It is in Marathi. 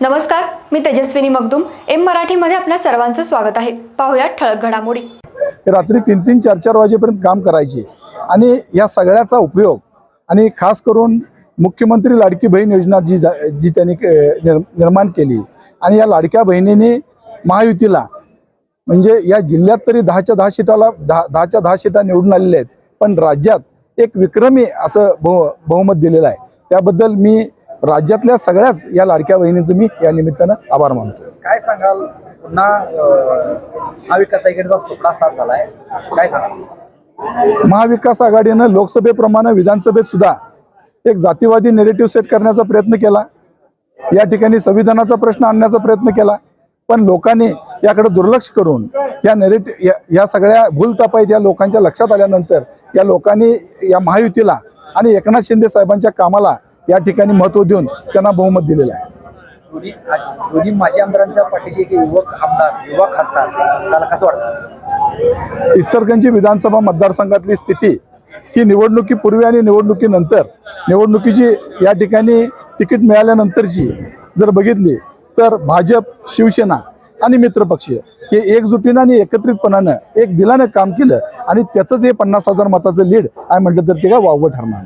नमस्कार मी तेजस्विनी मगदुम. एम मराठीमध्ये आपल्या सर्वांचं स्वागत आहे. पाहुयात ठळक घडामोडी. रात्री तीन तीन चार चार वाजेपर्यंत काम करायचे. आणि या सगळ्याचा उपयोग आणि खास करून मुख्यमंत्री लाडकी बहीण योजना जी जा- जी त्यांनी निर्माण केली आणि या लाडक्या बहिणीने महायुतीला म्हणजे या जिल्ह्यात तरी दहाच्या दहा शिटाला दहा दहाच्या दहा शीटा निवडून आलेल्या आहेत पण राज्यात एक विक्रमी असं बहु बहुमत दिलेलं आहे. त्याबद्दल मी राज्यातल्या सगळ्याच या लाडक्या बहिणींचं मी या निमित्तानं आभार मानतो काय सांगाल? पुन्हा महाविकास आघाडीचा सुपडा साथ झालाय. काय सांगाल? महाविकास आघाडीनं लोकसभेप्रमाणे विधानसभेत सुद्धा एक जातीवादी नेरेटिव्ह सेट करण्याचा प्रयत्न केला. या ठिकाणी संविधानाचा प्रश्न आणण्याचा प्रयत्न केला. पण लोकांनी याकडे दुर्लक्ष करून या नेरेटिव्ह या, या सगळ्या भूलतापाईत या लोकांच्या लक्षात आल्यानंतर या लोकांनी या महायुतीला आणि एकनाथ शिंदे साहेबांच्या कामाला या ठिकाणी महत्त्व देऊन त्यांना बहुमत दिलेलं आहे. दोन्ही माजी आमदारांच्या पाठीशी एक युवक आमदार युवा खासदार त्याला कसं वाटतं? इचलकरंजी विधानसभा मतदारसंघातली स्थिती ही निवडणुकीपूर्वी आणि निवडणुकीनंतर निवडणुकीची या ठिकाणी तिकीट मिळाल्यानंतरची जर बघितली तर भाजप शिवसेना आणि मित्रपक्ष हे एकजुटीनं आणि एकत्रितपणानं एक दिलानं काम केलं आणि त्याचंच हे पन्नास हजार मताचं लीड आहे म्हटलं तर ते काय वावगं ठरणार